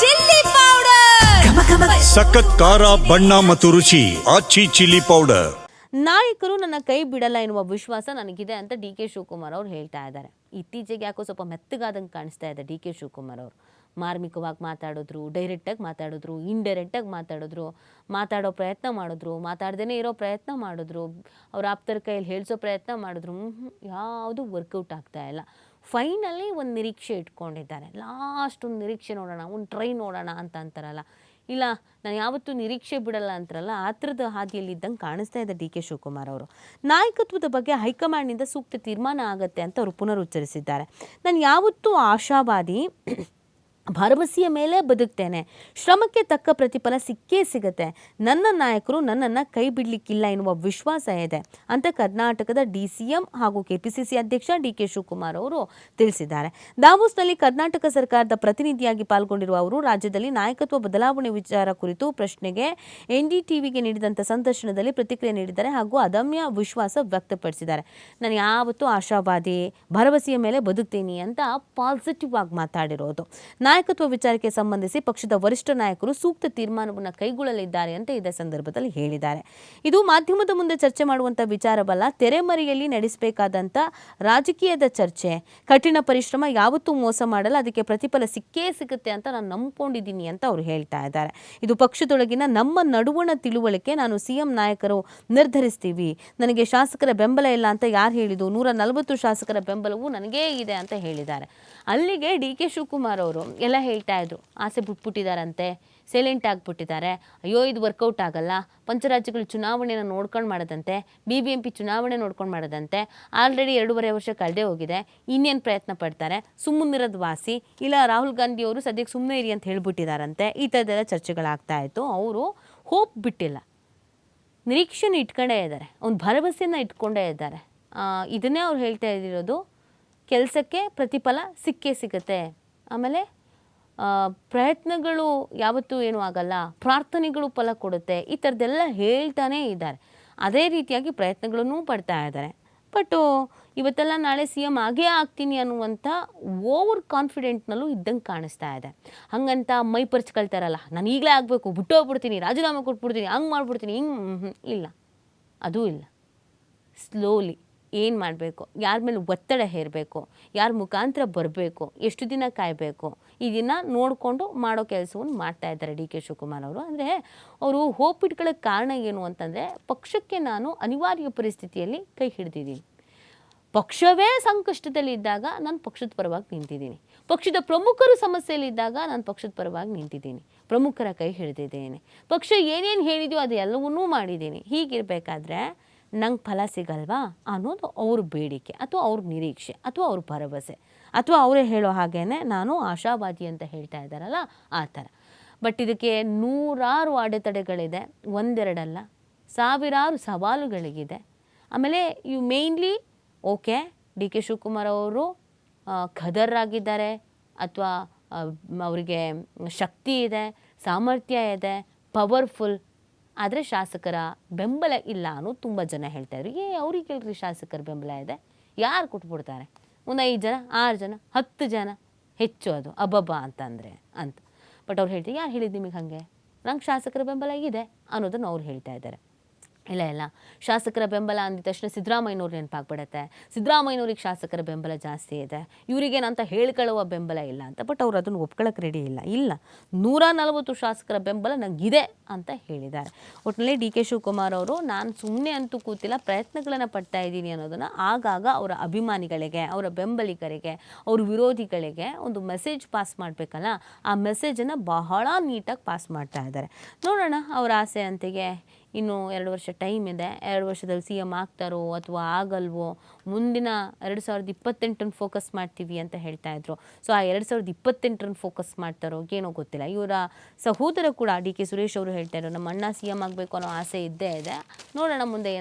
Chilli powder. ಸಖತ್ ಖಾರ ಬಣ್ಣ ಮತ್ತು ರುಚಿ ಆಚಿ ಚಿಲ್ಲಿ ಪೌಡರ್. ನಾಯಕರು ನನ್ನ ಕೈ ಬಿಡಲ್ಲ ಎನ್ನುವ ವಿಶ್ವಾಸ ನನಗಿದೆ ಅಂತ ಡಿ ಕೆ ಶಿವಕುಮಾರ್ ಅವ್ರು ಹೇಳ್ತಾ ಇದ್ದಾರೆ. ಇತ್ತೀಚೆಗೆ ಯಾಕೋ ಸ್ವಲ್ಪ ಮೆತ್ತಗಾದಂಗೆ ಕಾಣಿಸ್ತಾ ಇದೆ ಡಿ ಕೆ ಶಿವಕುಮಾರ್ ಅವರು. ಮಾರ್ಮಿಕವಾಗಿ ಮಾತಾಡಿದ್ರು, ಡೈರೆಕ್ಟಾಗಿ ಮಾತಾಡಿದ್ರು ಇಂಡೈರೆಕ್ಟಾಗಿ ಮಾತಾಡಿದ್ರು, ಮಾತಾಡೋ ಪ್ರಯತ್ನ ಮಾಡಿದ್ರು ಮಾತಾಡ್ದೇ ಇರೋ ಪ್ರಯತ್ನ ಮಾಡಿದ್ರು, ಅವ್ರ ಆಪ್ತರ ಕೈಯಲ್ಲಿ ಹೇಳಿಸೋ ಪ್ರಯತ್ನ ಮಾಡಿದ್ರು ಯಾವುದು ವರ್ಕೌಟ್ ಆಗ್ತಾ ಇಲ್ಲ. ಫೈನಲಿ ಒಂದು ನಿರೀಕ್ಷೆ ಇಟ್ಕೊಂಡಿದ್ದಾರೆ. ಲಾಸ್ಟ್ ಒಂದು ನಿರೀಕ್ಷೆ ನೋಡೋಣ, ಒಂದು ಟ್ರೈ ನೋಡೋಣ ಅಂತ ಅಂತಾರಲ್ಲ. ಇಲ್ಲ, ನಾನು ಯಾವತ್ತೂ ನಿರೀಕ್ಷೆ ಬಿಡಲ್ಲ ಅಂತಾರಲ್ಲ, ಆ ಥರದ ಹಾದಿಯಲ್ಲಿ ಇದ್ದಂಗೆ ಕಾಣಿಸ್ತಾ ಇದೆ ಡಿ ಕೆ ಶಿವಕುಮಾರ್ ಅವರು. ನಾಯಕತ್ವದ ಬಗ್ಗೆ ಹೈಕಮಾಂಡ್ನಿಂದ ಸೂಕ್ತ ತೀರ್ಮಾನ ಆಗತ್ತೆ ಅಂತ ಅವರು ಪುನರುಚ್ಚರಿಸಿದ್ದಾರೆ. ನಾನು ಯಾವತ್ತೂ ಆಶಾವಾದಿ ಭರವಸೆಯ ಮೇಲೆ ಬದುಕ್ತೇನೆ. ಶ್ರಮಕ್ಕೆ ತಕ್ಕ ಪ್ರತಿಫಲ ಸಿಕ್ಕೇ ಸಿಗುತ್ತೆ. ನನ್ನ ನಾಯಕರು ನನ್ನನ್ನು ಕೈ ಬಿಡಲಿಕ್ಕಿಲ್ಲ ಎನ್ನುವ ವಿಶ್ವಾಸ ಇದೆ ಅಂತ ಕರ್ನಾಟಕದ ಡಿ ಸಿ ಎಂ ಹಾಗೂ ಕೆಪಿಸಿಸಿ ಅಧ್ಯಕ್ಷ ಡಿ ಕೆ ಶಿವಕುಮಾರ್ ಅವರು ತಿಳಿಸಿದ್ದಾರೆ. ದಾವೋಸ್ನಲ್ಲಿ ಕರ್ನಾಟಕ ಸರ್ಕಾರದ ಪ್ರತಿನಿಧಿಯಾಗಿ ಪಾಲ್ಗೊಂಡಿರುವ ಅವರು ರಾಜ್ಯದಲ್ಲಿ ನಾಯಕತ್ವ ಬದಲಾವಣೆ ವಿಚಾರ ಕುರಿತು ಪ್ರಶ್ನೆಗೆ ಎನ್ ಡಿ ಟಿವಿಗೆ ನೀಡಿದಂಥ ಸಂದರ್ಶನದಲ್ಲಿ ಪ್ರತಿಕ್ರಿಯೆ ನೀಡಿದ್ದಾರೆ ಹಾಗೂ ಅದಮ್ಯ ವಿಶ್ವಾಸ ವ್ಯಕ್ತಪಡಿಸಿದ್ದಾರೆ. ನಾನು ಯಾವತ್ತೂ ಆಶಾವಾದಿ, ಭರವಸೆಯ ಮೇಲೆ ಬದುಕ್ತೀನಿ ಅಂತ ಪಾಸಿಟಿವ್ ಆಗಿ ಮಾತಾಡಿರೋದು. ನಾಯಕತ್ವ ವಿಚಾರಕ್ಕೆ ಸಂಬಂಧಿಸಿ ಪಕ್ಷದ ವರಿಷ್ಠ ನಾಯಕರು ಸೂಕ್ತ ತೀರ್ಮಾನವನ್ನು ಕೈಗೊಳ್ಳಲಿದ್ದಾರೆ ಅಂತ ಇದೇ ಸಂದರ್ಭದಲ್ಲಿ ಹೇಳಿದ್ದಾರೆ. ಇದು ಮಾಧ್ಯಮದ ಮುಂದೆ ಚರ್ಚೆ ಮಾಡುವಂಥ ವಿಚಾರವಲ್ಲ, ತೆರೆಮರೆಯಲ್ಲಿ ನಡೆಸಬೇಕಾದಂಥ ರಾಜಕೀಯದ ಚರ್ಚೆ. ಕಠಿಣ ಪರಿಶ್ರಮ, ಯಾವತ್ತೂ ಮೋಸ ಮಾಡಲ್ಲ, ಅದಕ್ಕೆ ಪ್ರತಿಫಲ ಸಿಕ್ಕೇ ಸಿಗುತ್ತೆ ಅಂತ ನಾನು ನಂಬ್ಕೊಂಡಿದ್ದೀನಿ ಅಂತ ಅವರು ಹೇಳ್ತಾ ಇದ್ದಾರೆ. ಇದು ಪಕ್ಷದೊಳಗಿನ ನಮ್ಮ ನಡುವಣ ತಿಳುವಳಿಕೆ, ನಾನು ಸಿಎಂ ನಾಯಕರು ನಿರ್ಧರಿಸ್ತೀವಿ. ನನಗೆ ಶಾಸಕರ ಬೆಂಬಲ ಇಲ್ಲ ಅಂತ ಯಾರು ಹೇಳಿದ್ರು ನೂರ ನಲವತ್ತು ಶಾಸಕರ ಬೆಂಬಲವೂ ನನಗೇ ಇದೆ ಅಂತ ಹೇಳಿದ್ದಾರೆ. ಅಲ್ಲಿಗೆ ಡಿ ಕೆ ಶಿವಕುಮಾರ್ ಅವರು ಎಲ್ಲ ಹೇಳ್ತಾ ಇದ್ರು. ಆಸೆ ಬಿಟ್ಬಿಟ್ಟಿದಾರಂತೆ ಸೈಲೆಂಟ್ ಆಗಿಬಿಟ್ಟಿದ್ದಾರೆ. ಅಯ್ಯೋ, ಇದು ವರ್ಕೌಟ್ ಆಗಲ್ಲ. ಪಂಚರಾಜ್ಯಗಳು ಚುನಾವಣೆನ ನೋಡ್ಕೊಂಡು ಮಾಡದಂತೆ. ಬಿ ಬಿ ಎಂ ಪಿ ಚುನಾವಣೆ ನೋಡ್ಕೊಂಡು ಮಾಡದಂತೆ. ಆಲ್ರೆಡಿ ಎರಡೂವರೆ ವರ್ಷ ಕಳೆದೇ ಹೋಗಿದೆ. ಇನ್ನೇನು ಪ್ರಯತ್ನ ಪಡ್ತಾರೆ? ಸುಮ್ಮನಿರೋದು ವಾಸಿ. ಇಲ್ಲ, ರಾಹುಲ್ ಗಾಂಧಿ ಅವರು ಸದ್ಯಕ್ಕೆ ಸುಮ್ಮನೆ ಇರಿ ಅಂತ ಹೇಳ್ಬಿಟ್ಟಿದಾರಂತೆ. ಈ ಥರದ್ದೆಲ್ಲ ಚರ್ಚೆಗಳಾಗ್ತಾ ಇತ್ತು. ಅವರು ಹೋಪ್ ಬಿಟ್ಟಿಲ್ಲ. ನಿರೀಕ್ಷೆನ ಇಟ್ಕೊಂಡೇ ಇದ್ದಾರೆ. ಒಂದು ಭರವಸೆಯನ್ನು ಇಟ್ಕೊಂಡೇ ಇದ್ದಾರೆ. ಇದನ್ನೇ ಅವ್ರು ಹೇಳ್ತಾ ಇದ್ದಿರೋದು ಕೆಲಸಕ್ಕೆ ಪ್ರತಿಫಲ ಸಿಕ್ಕೇ ಸಿಗುತ್ತೆ. ಆಮೇಲೆ ಪ್ರಯತ್ನಗಳು ಯಾವತ್ತೂ ಏನೂ ಆಗಲ್ಲ. ಪ್ರಾರ್ಥನೆಗಳು ಫಲ ಕೊಡುತ್ತೆ. ಈ ಥರದ್ದೆಲ್ಲ ಹೇಳ್ತಾನೇ ಇದ್ದಾರೆ. ಅದೇ ರೀತಿಯಾಗಿ ಪ್ರಯತ್ನಗಳನ್ನು ಪಡ್ತಾ ಇದ್ದಾರೆ. ಬಟ್ಟು ಇವತ್ತೆಲ್ಲ ನಾಳೆ ಸಿ ಎಂ ಆಗೇ ಆಗ್ತೀನಿ ಅನ್ನುವಂಥ ಓವರ್ ಕಾನ್ಫಿಡೆಂಟ್ನಲ್ಲೂ ಇದ್ದಂಗೆ ಕಾಣಿಸ್ತಾ ಇದೆ. ಹಂಗಂತ ಮೈ ಪರ್ಚ್ಕೊಳ್ತಾರಲ್ಲ, ನಾನು ಈಗಲೇ ಆಗಬೇಕು, ಬಿಟ್ಟೋಗ್ಬಿಡ್ತೀನಿ, ರಾಜೀನಾಮೆ ಕೊಟ್ಬಿಡ್ತೀನಿ, ಹಂಗೆ ಮಾಡ್ಬಿಡ್ತೀನಿ, ಹಿಂಗೆ ಇಲ್ಲ. ಅದೂ ಇಲ್ಲ. ಸ್ಲೋಲಿ ಏನು ಮಾಡಬೇಕು? ಯಾರ ಮೇಲೆ ಒತ್ತಡ ಹೇರಬೇಕು? ಯಾರ ಮುಖಾಂತರ ಬರಬೇಕು? ಎಷ್ಟು ದಿನ ಕಾಯಬೇಕು? ಇದನ್ನು ನೋಡಿಕೊಂಡು ಮಾಡೋ ಕೆಲಸವನ್ನು ಮಾಡ್ತಾ ಇದ್ದಾರೆ ಡಿ ಕೆ ಶಿವಕುಮಾರ್ ಅವರು. ಅಂದರೆ ಅವರು ಹೋಪ್ ಇಟ್ಕೊಳ್ಳೋಕ್ಕೆ ಕಾರಣ ಏನು ಅಂತಂದರೆ ಪಕ್ಷಕ್ಕೆ ನಾನು ಅನಿವಾರ್ಯ ಪರಿಸ್ಥಿತಿಯಲ್ಲಿ ಕೈ ಹಿಡಿದಿದ್ದೀನಿ. ಪಕ್ಷವೇ ಸಂಕಷ್ಟದಲ್ಲಿದ್ದಾಗ ನಾನು ಪಕ್ಷದ ಪರವಾಗಿ ನಿಂತಿದ್ದೀನಿ. ಪಕ್ಷದ ಪ್ರಮುಖರು ಸಮಸ್ಯೆಯಲ್ಲಿದ್ದಾಗ ನಾನು ಪಕ್ಷದ ಪರವಾಗಿ ನಿಂತಿದ್ದೀನಿ. ಪ್ರಮುಖರ ಕೈ ಹಿಡಿದಿದ್ದೇನೆ. ಪಕ್ಷ ಏನೇನು ಹೇಳಿದೆಯೋ ಅದೆಲ್ಲವನ್ನೂ ಮಾಡಿದ್ದೀನಿ. ಹೀಗಿರಬೇಕಾದ್ರೆ ನಂಗೆ ಫಲ ಸಿಗಲ್ವಾ ಅನ್ನೋದು ಅವ್ರ ಬೇಡಿಕೆ ಅಥವಾ ಅವ್ರ ನಿರೀಕ್ಷೆ ಅಥವಾ ಅವ್ರ ಭರವಸೆ ಅಥವಾ ಅವರೇ ಹೇಳೋ ಹಾಗೇ ನಾನು ಆಶಾವಾದಿ ಅಂತ ಹೇಳ್ತಾ ಇದ್ದಾರಲ್ಲ ಆ ಥರ. ಬಟ್ ಇದಕ್ಕೆ ನೂರಾರು ಅಡೆತಡೆಗಳಿದೆ, ಒಂದೆರಡಲ್ಲ, ಸಾವಿರಾರು ಸವಾಲುಗಳಿಗಿದೆ. ಆಮೇಲೆ ಇವು mainly okay D K Shivakumar ಅವರು ಖದರ್ ಆಗಿದ್ದಾರೆ ಅಥವಾ ಅವರಿಗೆ ಶಕ್ತಿ ಇದೆ, ಸಾಮರ್ಥ್ಯ ಇದೆ ಪವರ್ಫುಲ್ ಆದರೆ ಶಾಸಕರ ಬೆಂಬಲ ಇಲ್ಲ ಅನ್ನೋದು ತುಂಬ ಜನ ಹೇಳ್ತಾ ಇದ್ರು. ಏ, ಅವ್ರಿಗೆ ಕೇಳ್ರಿ ಶಾಸಕರ ಬೆಂಬಲ ಇದೆ. ಯಾರು ಕೊಟ್ಬಿಡ್ತಾರೆ? ಒಂದು ಐದು ಜನ, ಆರು ಜನ, ಹತ್ತು ಜನ, ಹೆಚ್ಚು ಅದು ಅಬ್ಬಬ್ಬ ಅಂತಂದರೆ ಅಂತ. ಬಟ್ ಅವ್ರು ಹೇಳ್ತಾರೆ, ಯಾರು ಹೇಳಿದ್ದು ನಿಮಗೆ ಹಾಗೆ? ನಂಗೆ ಶಾಸಕರ ಬೆಂಬಲ ಇದೆ ಅನ್ನೋದನ್ನು ಅವ್ರು ಹೇಳ್ತಾ ಇದ್ದಾರೆ. ಇಲ್ಲ ಇಲ್ಲ. ಶಾಸಕರ ಬೆಂಬಲ ಅಂದ ತಕ್ಷಣ ಸಿದ್ದರಾಮಯ್ಯನವ್ರು ನೆನಪಾಗ್ಬಿಡತ್ತೆ. ಸಿದ್ದರಾಮಯ್ಯನವ್ರಿಗೆ ಶಾಸಕರ ಬೆಂಬಲ ಜಾಸ್ತಿ ಇದೆ. ಇವರಿಗೇನಂತ ಹೇಳ್ಕೊಳ್ಳುವ ಬೆಂಬಲ ಇಲ್ಲ ಅಂತ ಬಟ್ ಅವ್ರು ಅದನ್ನು ಒಪ್ಕೊಳ್ಳೋಕೆ ರೆಡಿ ಇಲ್ಲ. ಇಲ್ಲ, ನೂರ ನಲವತ್ತು ಶಾಸಕರ ಬೆಂಬಲ ನನಗಿದೆ ಅಂತ ಹೇಳಿದ್ದಾರೆ. ಒಟ್ಟಿನಲ್ಲಿ ಡಿ ಕೆ ಶಿವಕುಮಾರ್ ಅವರು, ನಾನು ಸುಮ್ಮನೆ ಅಂತೂ ಕೂತಿಲ್ಲ, ಪ್ರಯತ್ನಗಳನ್ನು ಪಡ್ತಾ ಇದ್ದೀನಿ ಅನ್ನೋದನ್ನು ಆಗಾಗ ಅವರ ಅಭಿಮಾನಿಗಳಿಗೆ, ಅವರ ಬೆಂಬಲಿಗರಿಗೆ, ಅವ್ರ ವಿರೋಧಿಗಳಿಗೆ ಒಂದು ಮೆಸೇಜ್ ಪಾಸ್ ಮಾಡಬೇಕಲ್ಲ, ಆ ಮೆಸೇಜನ್ನು ಬಹಳ ನೀಟಾಗಿ ಪಾಸ್ ಮಾಡ್ತಾ ಇದ್ದಾರೆ. ನೋಡೋಣ ಅವರ ಆಸೆ ಅಂತೆಗೆ ಇನ್ನು ಎರಡು ವರ್ಷ ಟೈಮ್ ಇದೆ. ಎರಡು ವರ್ಷದಲ್ಲಿ ಸಿ ಎಂ ಆಗ್ತಾರೋ ಅಥವಾ ಆಗಲ್ವೋ, ಮುಂದಿನ ಎರಡು ಸಾವಿರದ ಇಪ್ಪತ್ತೆಂಟನ್ನು ಫೋಕಸ್ ಮಾಡ್ತೀವಿ ಅಂತ ಹೇಳ್ತಾ ಇದ್ರು. ಸೊ ಆ ಎರಡು ಸಾವಿರದ ಇಪ್ಪತ್ತೆಂಟರನ್ನು ಫೋಕಸ್ ಮಾಡ್ತಾರೋ ಏನೋ ಗೊತ್ತಿಲ್ಲ. ಇವರ ಸಹೋದರ ಕೂಡ ಡಿ ಕೆ ಸುರೇಶ್ ಅವರು ಹೇಳ್ತಾ ಇದ್ರು, ನಮ್ಮ ಅಣ್ಣ ಸಿ ಎಂ ಆಗಬೇಕು ಅನ್ನೋ ಆಸೆ ಇದ್ದೇ ಇದೆ. ನೋಡೋಣ ಮುಂದೆ